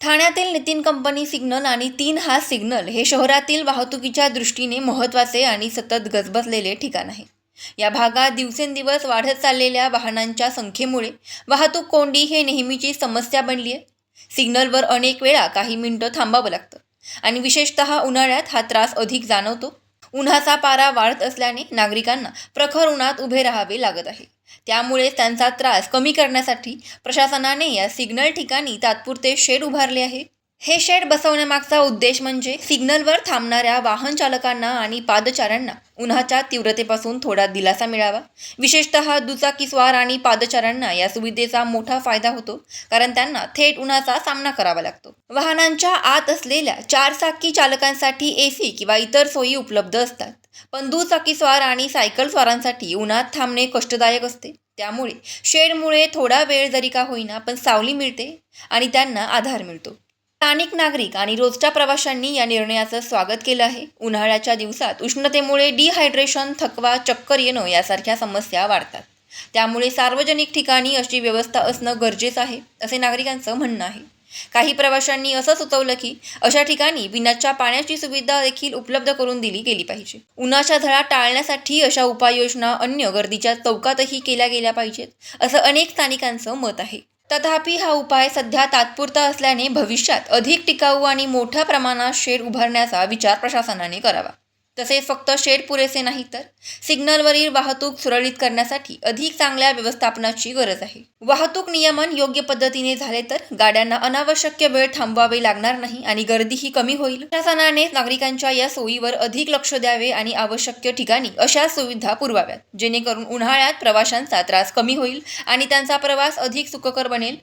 ठाण्यातील Nitin company signal आणि तीन हा सिग्नल हे शहरातील वाहतुकीच्या दृष्टीने महत्त्वाचे आणि सतत गजबजलेले ठिकाण आहे. या भागात दिवसेंदिवस वाढत चाललेल्या वाहनांच्या संख्येमुळे वाहतूक कोंडी हे नेहमीची समस्या बनली आहे. सिग्नलवर अनेक वेळा काही मिनटं थांबावं लागतं आणि विशेषतः उन्हाळ्यात हा त्रास अधिक जाणवतो. उन्हाचा पारा वाढत असल्याने नागरिकांना प्रखर उन्हात उभे राहावे लागत आहे. त्यामुळे त्यांचा त्रास कमी करण्यासाठी प्रशासनाने या सिग्नल ठिकाणी तात्पुरते शेड उभारले आहे. हे शेड बसवण्यामागचा उद्देश म्हणजे सिग्नलवर थांबणाऱ्या वाहन चालकांना आणि पादचाऱ्यांना उन्हाच्या तीव्रतेपासून थोडा दिलासा मिळावा. विशेषतः दुचाकीस्वार आणि पादचाऱ्यांना या सुविधेचा मोठा फायदा होतो कारण त्यांना थेट उन्हाचा सामना करावा लागतो. वाहनांच्या आत असलेल्या चारचाकी चालकांसाठी ए सी किंवा इतर सोयी उपलब्ध असतात. पण दुचाकीस्वार आणि सायकल स्वारांसाठी उन्हात थांबणे कष्टदायक असते. त्यामुळे शेडमुळे थोडा वेळ जरी का होईना पण सावली मिळते आणि त्यांना आधार मिळतो. स्थानिक नागरिक आणि रोजच्या प्रवाशांनी या निर्णयाचं स्वागत केलं आहे. उन्हाळ्याच्या दिवसात उष्णतेमुळे डिहायड्रेशन थकवा चक्कर येणं यासारख्या समस्या वाढतात. त्यामुळे सार्वजनिक ठिकाणी अशी व्यवस्था असणं गरजेचं आहे असे नागरिकांचं म्हणणं आहे. काही प्रवाशांनी असं सुचवलं की अशा ठिकाणी विनाच्या पाण्याची सुविधा देखील उपलब्ध करून दिली गेली पाहिजे. उन्हाच्या झळा टाळण्यासाठी अशा उपाययोजना अन्य गर्दीच्या चौकातही केल्या गेल्या पाहिजेत असं अनेक स्थानिकांचं मत आहे. तथापि हा उपाय सध्या तात्पुरता असल्याने भविष्यात अधिक टिकाऊ आणि मोठ्या प्रमाणात शेड उभारण्याचा विचार प्रशासनाने करावा. तसेच फक्त शेड पुरेसे नाही तर सिग्नलवरील वाहतूक सुरळीत करण्यासाठी अधिक चांगल्या व्यवस्थापनाची गरज आहे. वाहतूक नियमन योग्य पद्धतीने झाले तर गाड्यांना अनावश्यक वेळ थांबवावे लागणार नाही आणि गर्दीही कमी होईल. प्रशासनाने नागरिकांच्या या सोयीवर अधिक लक्ष द्यावे आणि आवश्यक ठिकाणी अशा सुविधा पुरवाव्यात. जेणेकरून उन्हाळ्यात प्रवाशांचा त्रास कमी होईल आणि त्यांचा प्रवास अधिक सुखकर बनेल.